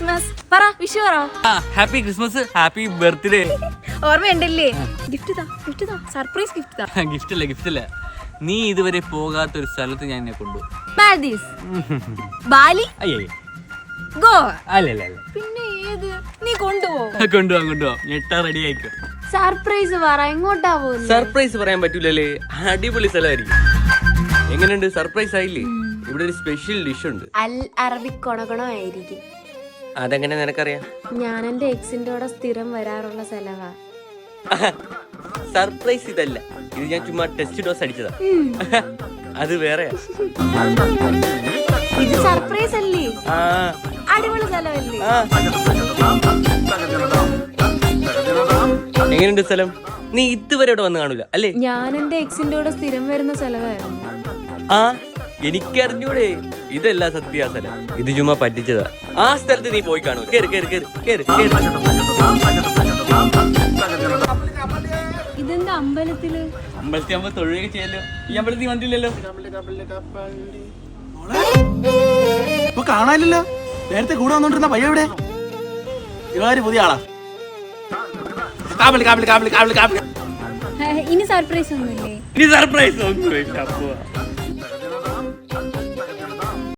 Christmas. പറ വിഷു പറ. Happy Christmas happy birthday. ഓർമ്മയുണ്ടല്ലേ? Gift താ ഗിഫ്റ്റ് താ. സർപ്രൈസ് ഗിഫ്റ്റ് താ. ഗിഫ്റ്റ് അല്ല ഗിഫ്റ്റ് അല്ല. നീ ഇതുവരെ പോകാത്ത ഒരു സ്ഥലത്ത് ഞാൻ എന്നെ കൊണ്ടു മാൽദീവ്സ് ബാലി? അയ്യേ ഗോ അല്ല പിന്നെ ഏത്? നീ കൊണ്ടുപോകും. കൊണ്ടുപോകാം കൊണ്ടുപോകാം. ഞെട്ടാ റെഡി ആയിക്കോ സർപ്രൈസ് പറ എങ്ങോട്ടാ പോകുന്നത് സർപ്രൈസ് പറയാൻ പറ്റൂലല്ലേ? അടിപൊളി സ്ഥലമായിരിക്കും. എങ്ങനെയുണ്ട്? സർപ്രൈസ് ആയില്ലേ? ഇവിടെ ഒരു സ്പെഷ്യൽ ഡിഷ് ഉണ്ട്. അൽ അറബിക് കൊണകൊണമായിരിക്കും. അതെങ്ങനെ നിനക്കറിയാം? ഞാൻ എന്റെ എക്സിന്റെ കൂടെ സ്ഥിരം വരാറുള്ള സ്ഥലവാ. സർപ്രൈസ് ഇതല്ല. ഇത് ഞാൻ ചുമ്മാ ടെസ്റ്റ് ഡോസ് അടിച്ചതാ. അത് വേറെയാ. ഇത് സർപ്രൈസ് അല്ലേ? അടിപൊളി സ്ഥലമല്ലേ. എങ്ങനെയുണ്ട് സ്ഥലം? നീ ഇതുവരെ ഇവിടെ വന്ന് കാണൂല അല്ലേ? ഞാൻ എന്റെ എക്സിന്റെ കൂടെ സ്ഥിരം വരുന്ന സ്ഥലമായിരുന്നു ആ. എനിക്കറിഞ്ഞൂടെ. ഇതല്ല സത്യാസന. ഇത് ചുമ്മാ പറ്റിച്ചതാ. ആ സ്ഥലത്ത് നീ പോയി കാണൂ. കേറി കേറി കേറി കേറി കേറി. ഇതെന്താ അമ്പലത്തിൽ? അമ്പലത്തിൽ ആകുമ്പോ തൊഴിലൊക്കെ ചെയ്യല്ലോ ഈ അമ്പലത്തിൽ വന്നില്ലല്ലോ ഇപ്പൊ കാണാനില്ലല്ലോ. നേരത്തെ കൂടെ വന്നോണ്ടിരുന്ന പയ്യ എവിടെ? ഇവർ പുതിയ ആളാ. കാപ്പിളി കാപ്പിളി കാപ്പിളി കാപ്പിളി കാപ്പിളി ഇനി സർപ്രൈസ് ഒന്നുമില്ലേ? ഇനി സർപ്രൈസ് ഒന്നുമില്ല